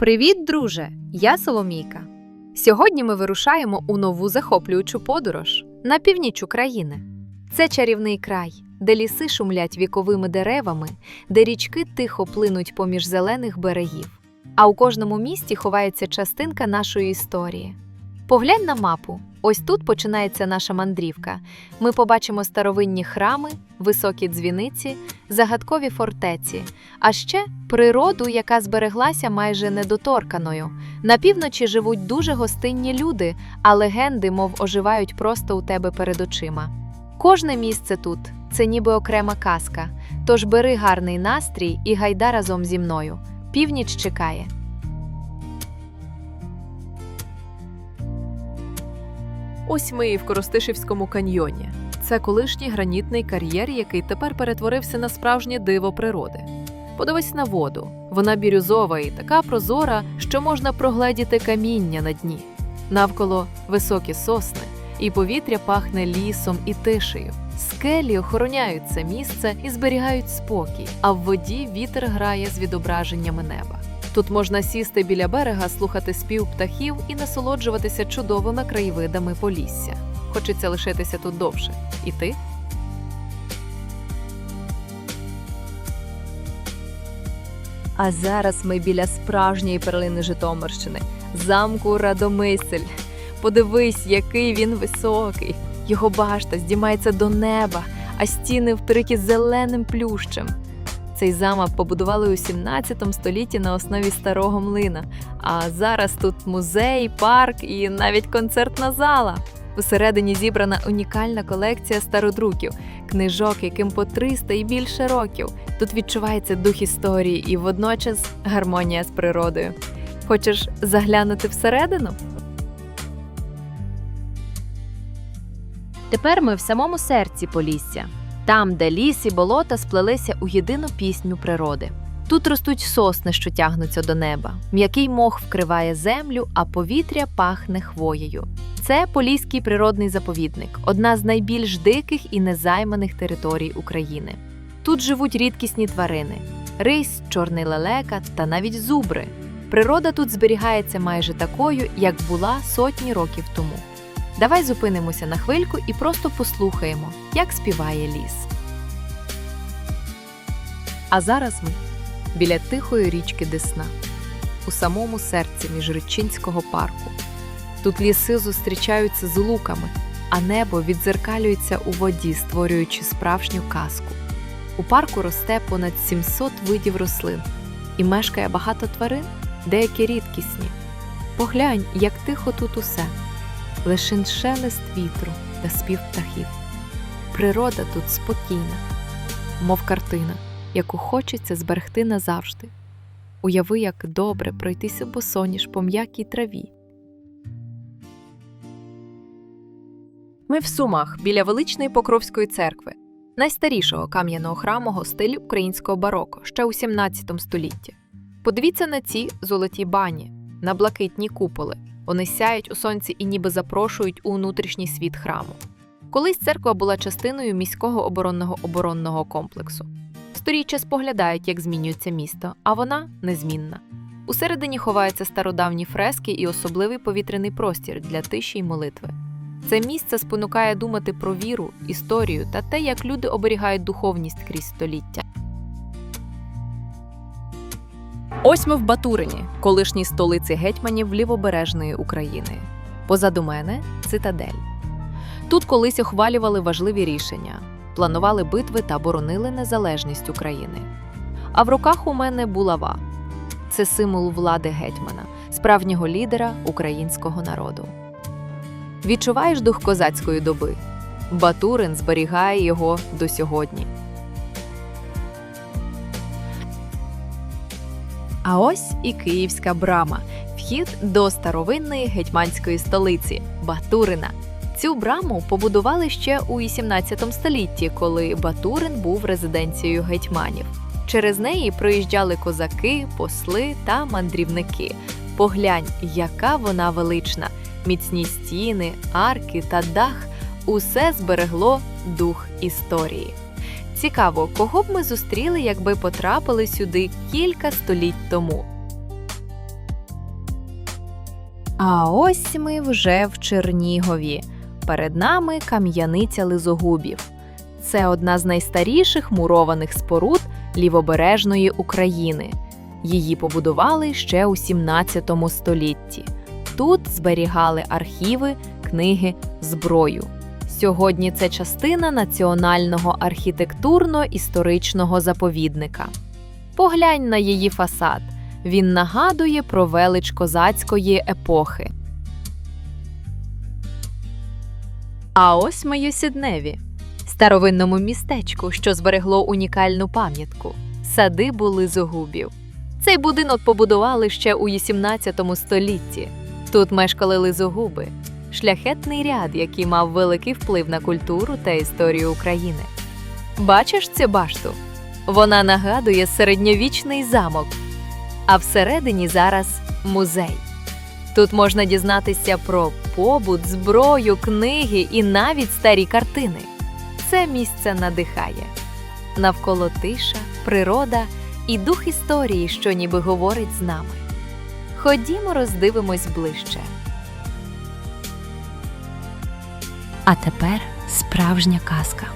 Привіт, друже! Я Соломійка. Сьогодні ми вирушаємо у нову захоплюючу подорож на північ України. Це чарівний край, де ліси шумлять віковими деревами, де річки тихо плинуть поміж зелених берегів. А у кожному місті ховається частинка нашої історії. Поглянь на мапу. Ось тут починається наша мандрівка. Ми побачимо старовинні храми, високі дзвіниці, загадкові фортеці, а ще природу, яка збереглася майже недоторканою. На півночі живуть дуже гостинні люди, а легенди, мов оживають просто у тебе перед очима. Кожне місце тут це ніби окрема казка. Тож бери гарний настрій і гайда разом зі мною. Північ чекає. Ось ми і в Коростишівському каньйоні. Це колишній гранітний кар'єр, який тепер перетворився на справжнє диво природи. Подивись на воду. Вона бірюзова і така прозора, що можна прогледіти каміння на дні. Навколо високі сосни, і повітря пахне лісом і тишею. Скелі охороняють це місце і зберігають спокій, а в воді вітер грає з відображеннями неба. Тут можна сісти біля берега, слухати спів птахів і насолоджуватися чудовими краєвидами Полісся. Хочеться лишитися тут довше. І ти? А зараз ми біля справжньої перлини Житомирщини, замку Радомисель. Подивись, який він високий. Його башта здіймається до неба, а стіни вкриті зеленим плющем. Цей замок побудували у 17 столітті на основі старого млина. А зараз тут музей, парк і навіть концертна зала. Усередині зібрана унікальна колекція стародруків, книжок, яким по 300 і більше років. Тут відчувається дух історії і водночас гармонія з природою. Хочеш заглянути всередину? Тепер ми в самому серці Полісся, там, де ліс і болота сплелися у єдину пісню природи. Тут ростуть сосни, що тягнуться до неба. М'який мох вкриває землю, а повітря пахне хвоєю. Це Поліський природний заповідник, одна з найбільш диких і незайманих територій України. Тут живуть рідкісні тварини: рись, чорний лелека та навіть зубри. Природа тут зберігається майже такою, як була сотні років тому. Давай зупинимося на хвильку і просто послухаємо, як співає ліс. А зараз ми біля тихої річки Десна, у самому серці Міжречинського парку. Тут ліси зустрічаються з луками, а небо відзеркалюється у воді, створюючи справжню казку. У парку росте понад 700 видів рослин і мешкає багато тварин, деякі рідкісні. Поглянь, як тихо тут усе лишин шелест вітру та спів птахів. Природа тут спокійна, мов картина, яку хочеться зберегти назавжди. Уяви, як добре пройтися босоніж по м'якій траві. Ми в Сумах біля величної Покровської церкви, найстарішого кам'яного храму стилю українського бароко ще у 17 столітті. Подивіться на ці золоті бані, на блакитні куполи. Вони сяють у сонці і ніби запрошують у внутрішній світ храму. Колись церква була частиною міського оборонного оборонного комплексу. Сторіччя споглядають, як змінюється місто, а вона незмінна. Усередині ховаються стародавні фрески і особливий повітряний простір для тиші й молитви. Це місце спонукає думати про віру, історію та те, як люди оберігають духовність крізь століття. Ось ми в Батурині, колишній столиці гетьманів лівобережної України. Позаду мене цитадель. Тут колись ухвалювали важливі рішення, планували битви та боронили незалежність України. А в руках у мене булава це символ влади гетьмана, справжнього лідера українського народу. Відчуваєш дух козацької доби? Батурин зберігає його до сьогодні. А ось і Київська брама вхід до старовинної гетьманської столиці Батурина. Цю браму побудували ще у 18 столітті, коли Батурин був резиденцією гетьманів. Через неї проїжджали козаки, посли та мандрівники. Поглянь, яка вона велична! Міцні стіни, арки та дах усе зберегло дух історії. Цікаво, кого б ми зустріли, якби потрапили сюди кілька століть тому. А ось ми вже в Чернігові. Перед нами кам'яниця Лизогубів. Це одна з найстаріших мурованих споруд лівобережної України. Її побудували ще у 17 столітті. Тут зберігали архіви, книги, зброю. Сьогодні це частина національного архітектурно-історичного заповідника. Поглянь на її фасад. Він нагадує про велич козацької епохи. А ось ми у Сідневі, старовинному містечку, що зберегло унікальну пам'ятку садибу лизогубів. Цей будинок побудували ще у 18 столітті. Тут мешкали лизогуби, шляхетний ряд, який мав великий вплив на культуру та історію України. Бачиш цю башту? Вона нагадує середньовічний замок, а всередині зараз музей. Тут можна дізнатися про побут, зброю, книги і навіть старі картини. Це місце надихає. Навколо тиша, природа і дух історії, що ніби говорить з нами. Ходімо, роздивимось ближче. А тепер справжня казка.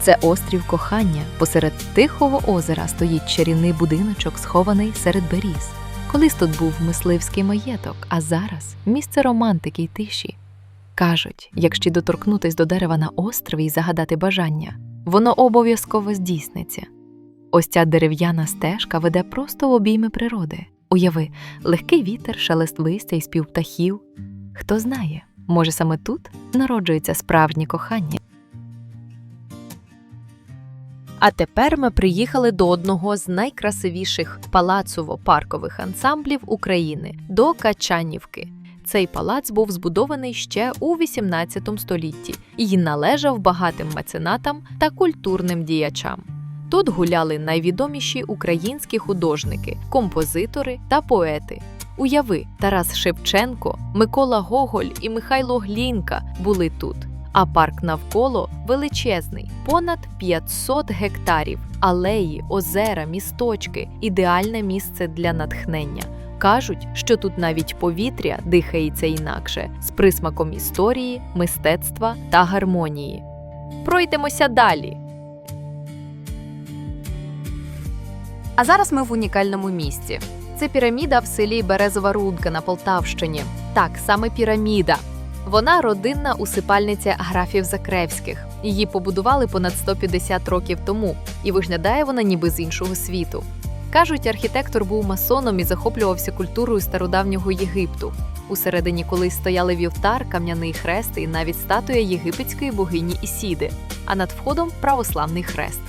Це острів кохання. Посеред тихого озера стоїть чарівний будиночок, схований серед беріз. Колись тут був мисливський маєток, а зараз місце романтики й тиші. Кажуть, якщо доторкнутись до дерева на острові і загадати бажання, воно обов'язково здійсниться. Ось ця дерев'яна стежка веде просто в обійми природи. Уяви, легкий вітер, шелест листя і спів птахів. Хто знає, може саме тут народжується справжнє кохання. А тепер ми приїхали до одного з найкрасивіших палацово-паркових ансамблів України до Качанівки. Цей палац був збудований ще у 18 столітті і належав багатим меценатам та культурним діячам. Тут гуляли найвідоміші українські художники, композитори та поети. Уяви, Тарас Шевченко, Микола Гоголь і Михайло Глінка були тут. А парк навколо величезний, понад 500 гектарів, алеї, озера, місточки ідеальне місце для натхнення. Кажуть, що тут навіть повітря дихається інакше з присмаком історії, мистецтва та гармонії. Пройдемося далі. А зараз ми в унікальному місці. Це піраміда в селі Березова Рудка на Полтавщині. Так, саме піраміда. Вона родинна усипальниця графів Закревських. Її побудували понад 150 років тому, і виглядає вона ніби з іншого світу. Кажуть, архітектор був масоном і захоплювався культурою стародавнього Єгипту. Усередині колись стояли вівтар, кам'яний хрест і навіть статуя єгипетської богині Ісіди, а над входом православний хрест.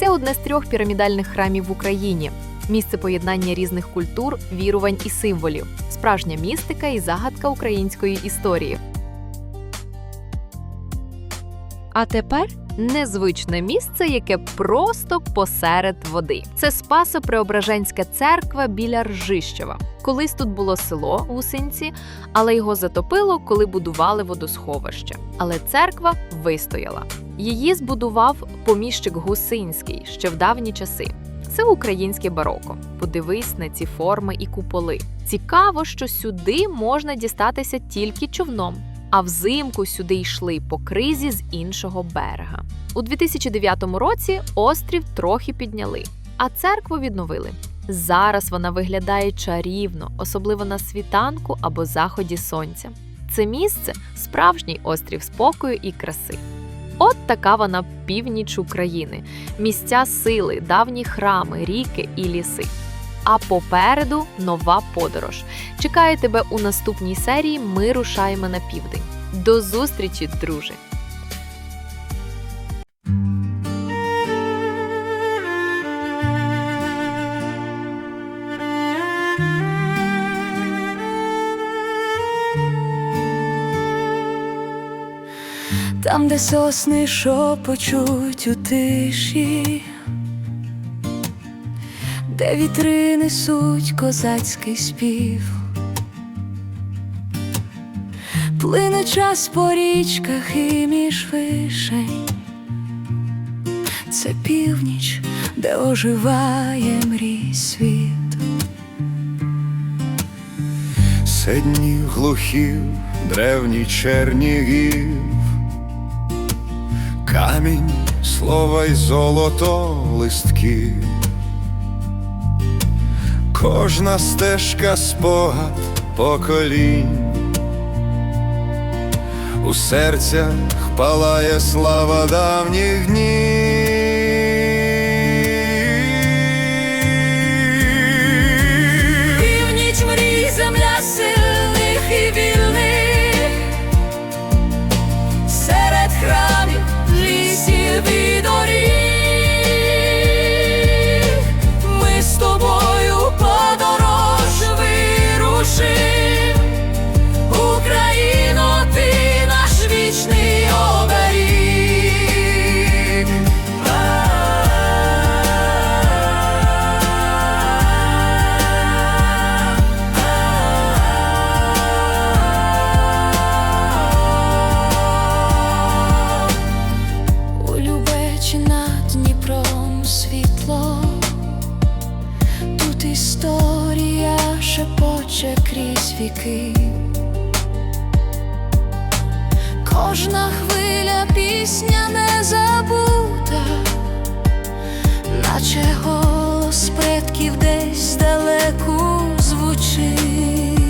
Це одне з трьох пірамідальних храмів в Україні, місце поєднання різних культур, вірувань і символів, справжня містика і загадка української історії. А тепер незвичне місце, яке просто посеред води. Це Спасо-Преображенська церква біля Ржищева. Колись тут було село Гусинці, але його затопило, коли будували водосховище. Але церква вистояла. Її збудував поміщик Гусинський ще в давні часи. Це українське бароко. Подивись на ці форми і куполи. Цікаво, що сюди можна дістатися тільки човном, а взимку сюди йшли по кризі з іншого берега. У 2009 році острів трохи підняли, а церкву відновили. Зараз вона виглядає чарівно, особливо на світанку або заході сонця. Це місце справжній острів спокою і краси. От така вона північ України, місця сили, давні храми, ріки і ліси. А попереду нова подорож. Чекаю тебе у наступній серії. Ми рушаємо на південь. До зустрічі, друже! Там, де сосни шопочуть у тиші, де вітри несуть козацький спів, плине час по річках і між вишень, це північ, де оживає мрій світ. Це дні глухів, древній чернігів, камінь, слова й золото листки, Кожна стежка спогад поколінь, у серцях палає слава давніх днів. Історія шепоче крізь віки. Кожна хвиля пісня не забута, наче голос предків десь далеку звучить.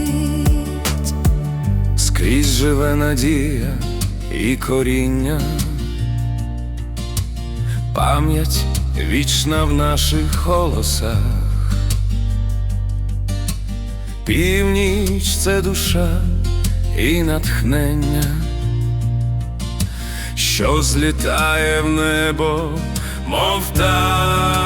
Скрізь живе надія і коріння, пам'ять вічна в наших голосах. Північ це душа і натхнення, що злітає в небо, мов птах.